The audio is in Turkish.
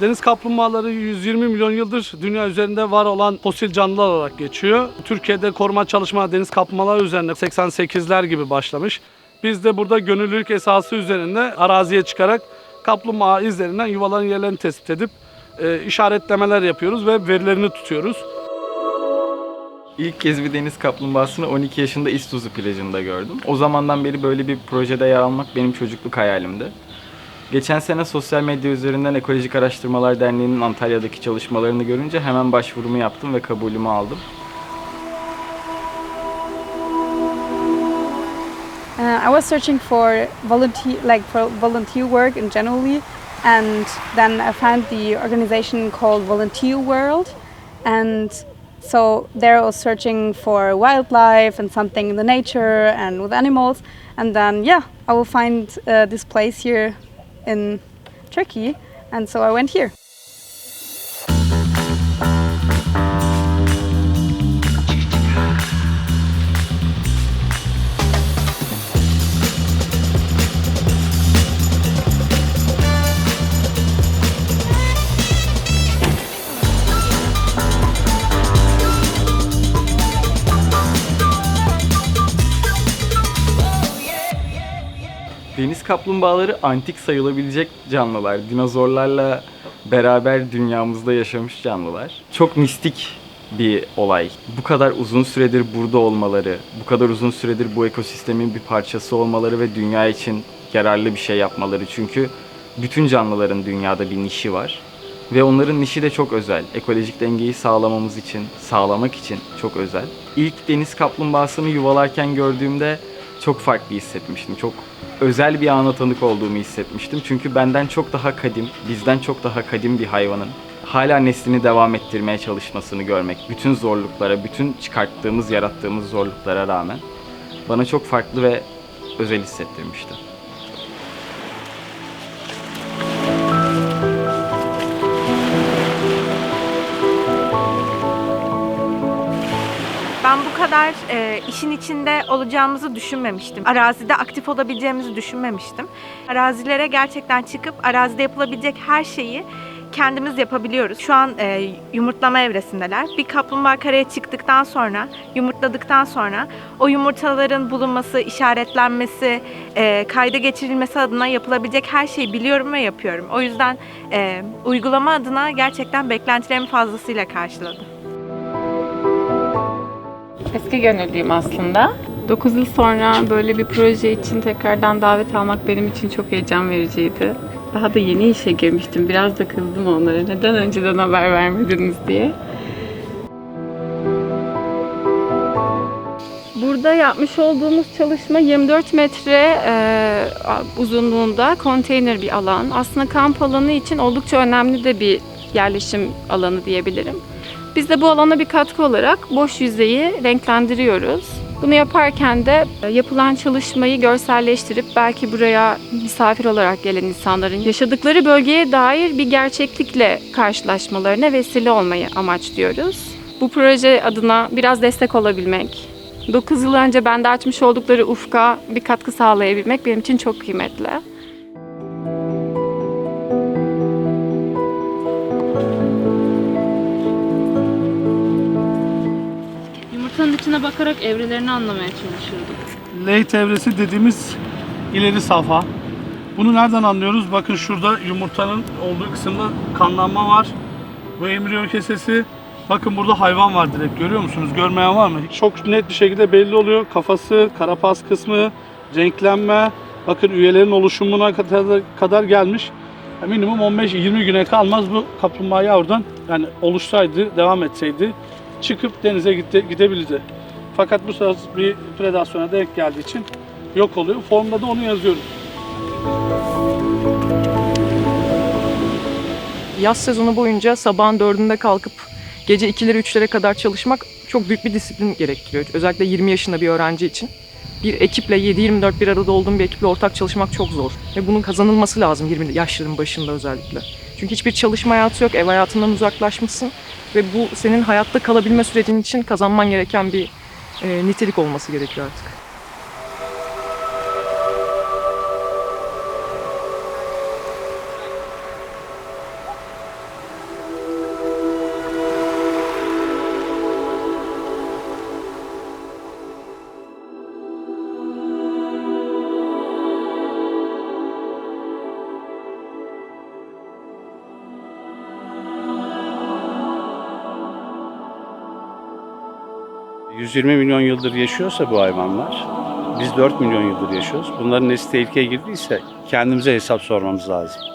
Deniz kaplumbağaları 120 milyon yıldır dünya üzerinde var olan fosil canlılar olarak geçiyor. Türkiye'de koruma çalışma deniz kaplumbağaları üzerine 88'ler gibi başlamış. Biz de burada gönüllülük esası üzerinde araziye çıkarak kaplumbağa izlerinden yuvaların yerlerini tespit edip e, işaretlemeler yapıyoruz ve verilerini tutuyoruz. İlk kez bir deniz kaplumbağasını 12 yaşında İstuzu plajında gördüm. O zamandan beri böyle bir projede yer almak benim çocukluk hayalimdi. Geçen sene sosyal medya üzerinden Ekolojik Araştırmalar Derneği'nin Antalya'daki çalışmalarını görünce hemen başvurumu yaptım ve kabulümü aldım. Uh, I was searching for volunteer, like for volunteer work in generally, and then I found the organization called Volunteer World, and so there I was searching for wildlife and something in the nature and with animals, and then yeah, I will find uh, this place here in Turkey, and so I went here. Deniz kaplumbağaları antik sayılabilecek canlılar. Dinozorlarla beraber dünyamızda yaşamış canlılar. Çok mistik bir olay. Bu kadar uzun süredir burada olmaları, bu kadar uzun süredir bu ekosistemin bir parçası olmaları ve dünya için yararlı bir şey yapmaları. Çünkü bütün canlıların dünyada bir nişi var. Ve onların nişi de çok özel. Ekolojik dengeyi sağlamamız için, sağlamak için çok özel. İlk deniz kaplumbağasını yuvalarken gördüğümde çok farklı hissetmiştim. Çok özel bir ana tanık olduğumu hissetmiştim. Çünkü benden çok daha kadim, bizden çok daha kadim bir hayvanın hala neslini devam ettirmeye çalışmasını görmek, bütün zorluklara, bütün çıkarttığımız, yarattığımız zorluklara rağmen bana çok farklı ve özel hissettirmişti. Kadar e, işin içinde olacağımızı düşünmemiştim. Arazide aktif olabileceğimizi düşünmemiştim. Arazilere gerçekten çıkıp arazide yapılabilecek her şeyi kendimiz yapabiliyoruz. Şu an e, yumurtlama evresindeler. Bir kaplumbağa karaya çıktıktan sonra, yumurtladıktan sonra o yumurtaların bulunması, işaretlenmesi, e, kayda geçirilmesi adına yapılabilecek her şeyi biliyorum ve yapıyorum. O yüzden e, uygulama adına gerçekten beklentilerimi fazlasıyla karşıladı. Eski gönüllüyüm aslında. 9 yıl sonra böyle bir proje için tekrardan davet almak benim için çok heyecan vericiydi. Daha da yeni işe girmiştim. Biraz da kızdım onlara. Neden önceden haber vermediniz diye. Burada yapmış olduğumuz çalışma 24 metre e, uzunluğunda konteyner bir alan. Aslında kamp alanı için oldukça önemli de bir yerleşim alanı diyebilirim. Biz de bu alana bir katkı olarak boş yüzeyi renklendiriyoruz. Bunu yaparken de e, yapılan çalışmayı görselleştirip belki buraya misafir olarak gelen insanların yaşadıkları bölgeye dair bir gerçeklikle karşılaşmalarına vesile olmayı amaçlıyoruz. Bu proje adına biraz destek olabilmek, 9 yıl önce bende açmış oldukları ufka bir katkı sağlayabilmek benim için çok kıymetli. İçine bakarak evrelerini anlamaya çalışıyorduk. Late evresi dediğimiz ileri safha. Bunu nereden anlıyoruz? Bakın şurada yumurtanın olduğu kısımda kanlanma var. Bu embriyo kesesi. Bakın burada hayvan var direkt görüyor musunuz? Görmeyen var mı? Çok net bir şekilde belli oluyor. Kafası, karapas kısmı, renklenme. Bakın üyelerin oluşumuna kadar, kadar gelmiş. Minimum 15-20 güne kalmaz bu kaplumbağa yavrudan yani oluşsaydı, devam etseydi çıkıp denize gide, gidebilirdi. Fakat bu tarz bir predasyona denk geldiği için yok oluyor. Formda da onu yazıyoruz. Yaz sezonu boyunca sabahın dördünde kalkıp gece 2'lere 3'lere kadar çalışmak çok büyük bir disiplin gerektiriyor. Özellikle 20 yaşında bir öğrenci için. Bir ekiple 7-24 bir arada olduğum bir ekiple ortak çalışmak çok zor. Ve bunun kazanılması lazım 20 yaşların başında özellikle. Çünkü hiçbir çalışma hayatı yok, ev hayatından uzaklaşmışsın. Ve bu senin hayatta kalabilme sürecin için kazanman gereken bir e, nitelik olması gerekiyor artık. 120 milyon yıldır yaşıyorsa bu hayvanlar, biz 4 milyon yıldır yaşıyoruz. Bunların nesli tehlikeye girdiyse kendimize hesap sormamız lazım.